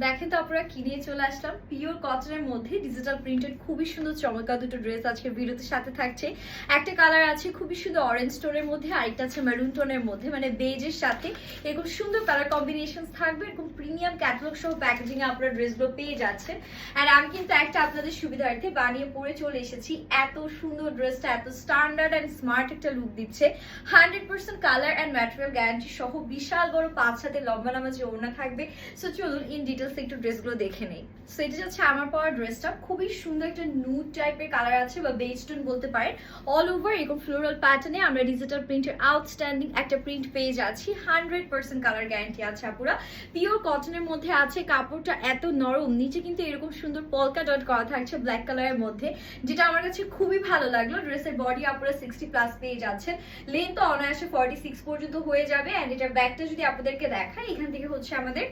দেখেন তো আপনারা কিনে চলে আসলাম? পিওর কটনের মধ্যে ডিজিটাল প্রিন্টেড খুবই সুন্দর চমৎকার দুটো ড্রেস আজকে ভিডিওতে সাথে থাকছে। একটা কালার আছে খুবই সুন্দর অরেঞ্জ টোনের মধ্যে, আরেকটা আছে মেরুন টোনের মধ্যে মানে বেজের সাথে। এরকম সুন্দর কালার কম্বিনেশন থাকবে, এরকম প্রিমিয়াম ক্যাটালগ সহ প্যাকেজিং এ আপনারা ড্রেসগুলো পেয়ে যাচ্ছেন। আর আমি কিন্তু একটা আপনাদের সুবিধার্থে বানিয়ে পরে চলে এসেছি। এত সুন্দর ড্রেসটা এত স্ট্যান্ডার্ড অ্যান্ড স্মার্ট একটা লুক দিচ্ছে। Hundred percent colour and material guarantee সহ বিশাল বড় পাঁচ হাতে লম্বা লম্বা যে ওড়না থাকবে। সো চলুন ইন ডিটেলস একটু ড্রেসগুলো দেখে নেই। সো এটা হচ্ছে আমার পাওয়া ড্রেসটা। খুবই সুন্দর একটা নুড টাইপের কালার আছে বা বেজ টোন বলতে পারেন। অল ওভার এরকম ফ্লোরাল প্যাটার্নে আমরা ডিজিটাল প্রিন্টের আউটস্ট্যান্ডিং একটা প্রিন্ট পেয়ে যাচ্ছি। হান্ড্রেড পার্সেন্ট কালার গ্যারান্টি আছে আপুরা। পিওর কটনের মধ্যে আছে, কাপড়টা এত নরম, নিচে কিন্তু এরকম সুন্দর পলকা ডট করা থাকছে ব্ল্যাক কালারের মধ্যে, যেটা আমার কাছে খুবই ভালো লাগল। ড্রেসের বডি আপুরা সিক্সটি প্লাস পেয়ে যাচ্ছেন। লেন্থ অনায়াসে ফর্টি সিক্স পর্যন্ত হয়ে যাবে। অ্যান্ড এটার ব্যাকটা যদি আপনাদেরকে দেখায় এখান থেকে হচ্ছে আমাদের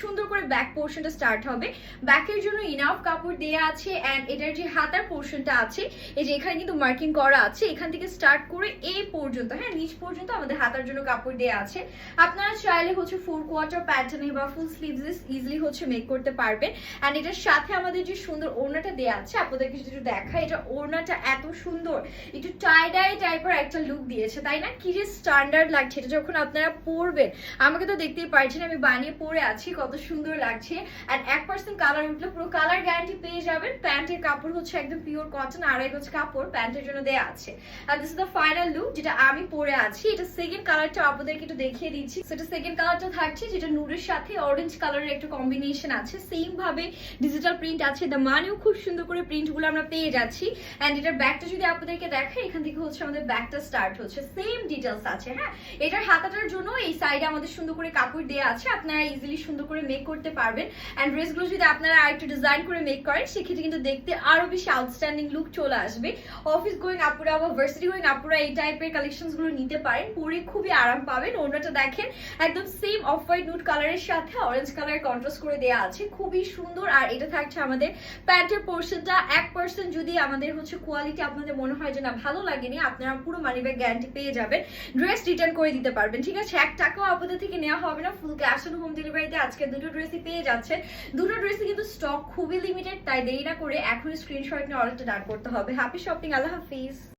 সুন্দর করে ব্যাক পোর্শনটা স্টার্ট হবে। ব্যাকের জন্য ইনাফ কাপড় দেয়া আছে অ্যান্ড এটার যে হাতার পোর্শনটা আছে, এই যে এখানে কিন্তু মার্কিং করা আছে, এখান থেকে স্টার্ট করে এই পর্যন্ত হ্যাঁ নিচ পর্যন্ত আমাদের হাতার জন্য কাপড় দেয়া আছে। আপনারা চাইলে হচ্ছে ফোর কোয়ার্টার প্যাটার্নে বা ফুল স্লিভস ইজিলি হচ্ছে মেক করতে পারবেন। অ্যান্ড এটার সাথে আমাদের যে সুন্দর ওড়নাটা দেয়া আছে, আপনাদেরকে যদি দেখা এটা ওড়নাটা এত সুন্দর, একটু টাই টাইডাই টাইপের একটা লুক দিয়েছে, তাই না? কি যে স্ট্যান্ডার্ড লাগছে, এটা যখন আপনারা পরবেন, আমাকে তো দেখতেই পারছেন, আমি বানিয়ে পরে আছি। কত সুন্দর লাগছে। আর এক পার্সেন্ট কালার উঠলে পুরো কালার গ্যারান্টি পেয়ে যাবেন। প্যান্টের কাপড় হচ্ছে একদম পিওর কটন আড়াই গজ কাপড় প্যান্টের জন্য দেয়া আছে। আর this is the final look যেটা আমি পরে আছি। এটা সেকেন্ড কালারটা আপনাদেরকে একটু দেখিয়ে দিচ্ছি। সেটা সেকেন্ড কালারটা থাকছে, যেটা নুরের সাথে অরেঞ্জ কালারের একটা কম্বিনেশন আছে। সেম ভাবে ডিজিটাল প্রিন্ট আছে। দ্য মানেও খুব সুন্দর করে প্রিন্টগুলো আমরা পেয়ে যাচ্ছি। অ্যান্ড এটার ব্যাগটা যদি আপনাদেরকে দেখাই, এখান থেকে হচ্ছে আমাদের ব্যাগটা স্টার্ট হচ্ছে। সেম ডিটেলস আছে হ্যাঁ? এটার হাতাটার জন্য এই সাইডে আমাদের সুন্দর করে কাপড় দেওয়া আছে। আপনারা ইজিলি সুন্দর করে মেক করতে পারবেন। অ্যান্ড ড্রেসগুলো যদি আপনারা আরেকটু ডিজাইন করে মেক করেন, সেক্ষেত্রে কিন্তু দেখতে আরও বেশি আউটস্ট্যান্ডিং লুক চলে আসবে। অফিস গোয়িং আপুরা বা ভার্সিটি গোয়িং আপুরা এই টাইপের কালেকশনগুলো নিতে পারেন, পরে খুবই আরাম পাবেন। ওনাটা দেখেন, একদম সেম অফ হোয়াইট নুট কালারের সাথে অরেঞ্জ কালার কন্ট্রাস্ট করে দেওয়া আছে। খুবই সুন্দর, আর এটা থাকছে আমাদের প্যান্টের পোর্শনটা এক পার্সেন্ট যদি আমাদের হচ্ছে কোয়ালিটি আপনাদের মনে হয় যে না, ভালো লাগেনি, আপনারা পুরো মানি ব্যাগ গ্যারান্টি পেয়ে যাবেন। ড্রেস রিটার্ন করে দিতে পারবেন, ঠিক আছে? এক টাকাও আপনাদের থেকে নেওয়া হবে না ফুল ক্যাশ অন হোম ডেলিভারিতে আজকে দুটো ড্রেসই পেয়ে যাচ্ছে দুটো ড্রেসই কিন্তু স্টক খুবই লিমিটেড তাই দেরি না করে এখনই স্ক্রিনশট নিয়ে অর্ডারটা ডান করতে হবে। হ্যাপি শপিং আল্লাহ হাফিজ।